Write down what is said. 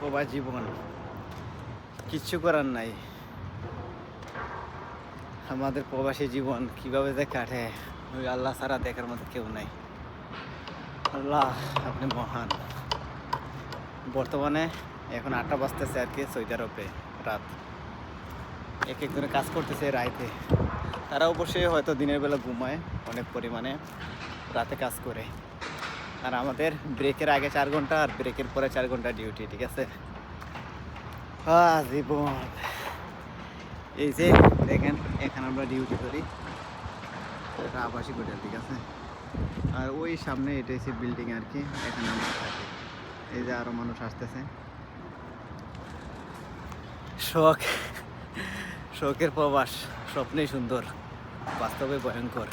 প্রবাস জীবন। কিচ্ছু করার নাই। আমাদের প্রবাসী জীবন কীভাবে যে কাটে, ওই আল্লাহ ছাড়া দেখার মতো কেউ নাই। আল্লাহ, আপনি মহান। বর্তমানে এখন আটটা বাজতেছে আর কি সৌদি আরবে রাত। এক একজনে কাজ করতেছে রাইতে। তারা অবশ্যই হয়তো দিনের বেলা ঘুমায় অনেক পরিমাণে, রাতে কাজ করে। আর আমাদের ব্রেকের আগে চার ঘণ্টা আর ব্রেকের পরে চার ঘণ্টা ডিউটি ঠিক আছে? জীবন। এই যে, দেখেন, এখানে আমরা ডিউটি করি। এটা আবাসিক হোটেল, ঠিক আছে? আর ওই সামনে এটা হচ্ছে বিল্ডিং আর কি, এখানে আমরা থাকি। এই যে আরও মানুষ আসতেছে। শখ। শখের প্রবাস, স্বপ্নেই সুন্দর, বাস্তবে ভয়ঙ্কর।